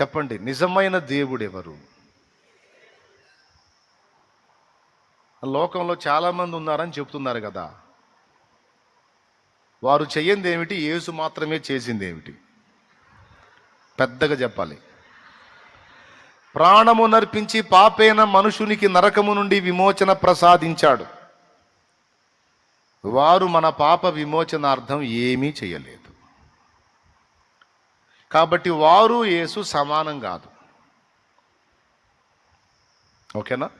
చెప్పండి నిజమైన దేవుడు ఎవరు లోకంలో చాలామంది ఉన్నారని చెప్తున్నారు కదా. వారు చెయ్యింది ఏమిటి యేసు మాత్రమే చేసింది ఏమిటి పెద్దగా చెప్పాలి. ప్రాణము నర్పించి పాపైన మనుషునికి నరకము నుండి విమోచన ప్రసాదించాడు. వారు మన పాప విమోచనార్థం ఏమీ చేయలేదు కాబట్టి వారు యేసు సమానం కాదు. ఓకేనా?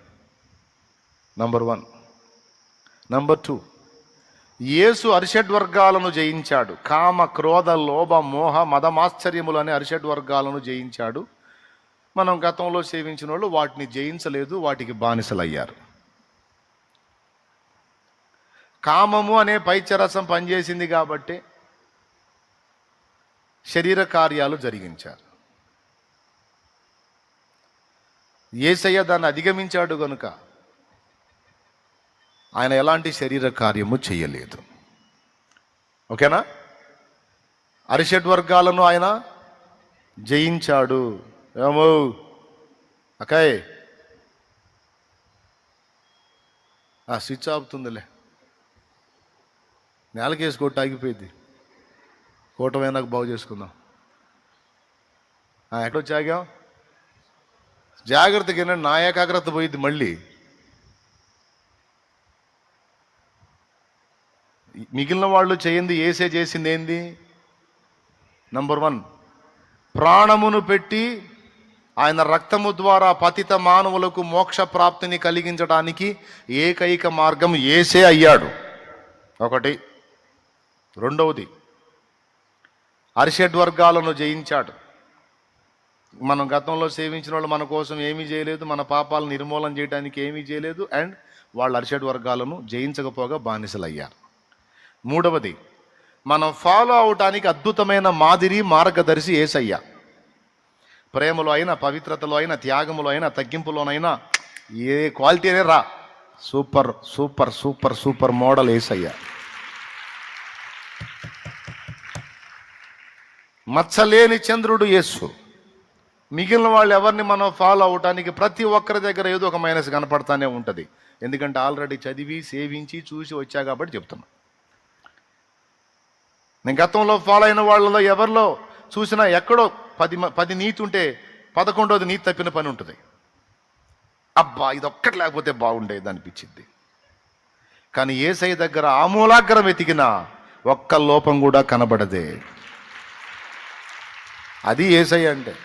Number one number two Yesu అరిషడ్ వర్గాలను జయించాడు. కామ క్రోధ లోభ మోహ మదమాశ్చర్యములు అనే అరిషడ్ వర్గాలను జయించాడు. మనం గతంలో సేవించిన వాళ్ళు వాటిని జయించలేదు వాటికి బానిసలయ్యారు. కామము అనే పైచరసం పనిచేసింది కాబట్టి శరీర కార్యాలు జరిగించారు. ఏసయ్య దాన్ని అధిగమించాడు గనుక ఆయన ఎలాంటి శరీర కార్యము చేయలేదు. ఓకేనా? అరిషడ్ వర్గాలను ఆయన జయించాడు. ఏమో అకాయ్ ఆ స్విచ్ ఆపుతుందిలే. నేలకేసి కొట్టి ఆగిపోయింది. కూటమైనాక బాగు చేసుకుందాం. ఎక్కడొచ్చి ఆగాం జాగ్రత్తగా నా ఏకాగ్రత పోయింది మళ్ళీ. మిగిలిన వాళ్ళు చేయింది ఏసే చేసింది ఏంది? నంబర్ వన్ ప్రాణమును పెట్టి ఆయన రక్తము ద్వారా పతిత మానవులకు మోక్ష ప్రాప్తిని కలిగించడానికి ఏకైక మార్గం ఏసే అయ్యాడు. ఒకటి. రెండవది అరిషడ్ వర్గాలను జయించాడు. మనం గతంలో సేవించిన వాళ్ళు మన కోసం ఏమీ చేయలేదు మన పాపాలను నిర్మూలన చేయడానికి ఏమీ చేయలేదు అండ్ వాళ్ళు అరిషడ్ వర్గాలను జయించకపోగా బానిసలయ్యారు. మూడవది మనం ఫాలో అవటానికి అద్భుతమైన మాదిరి మార్గదర్శి ఏసయ్య. ప్రేమలో అయినా పవిత్రతలో అయినా త్యాగములో అయినా తగ్గింపులోనైనా ఏ క్వాలిటీనే రా. Super super super super model Yesayya. మచ్చలేని చంద్రుడు యేసు. మిగిలిన వాళ్ళు ఎవరిని మనం ఫాలో అవటానికి ప్రతి ఒక్కరి దగ్గర ఏదో ఒక మైనస్ కనపడతానే ఉంటుంది. ఎందుకంటే ఆల్రెడీ చదివి సేవించి చూసి వచ్చా కాబట్టి చెప్తున్నా. నేను గతంలో ఫాలో అయిన వాళ్ళలో ఎవరిలో చూసినా ఎక్కడో పది మ- పది నీతి ఉంటే పదకొండోది నీతి తప్పిన పని ఉంటుంది. అబ్బా ఇది ఒక్కటి లేకపోతే బాగుండేది అనిపించింది. కానీ ఏసై దగ్గర ఆమూలాగ్రం వెతికినా ఒక్క లోపం కూడా కనబడదే. అది ఏసై అంటే.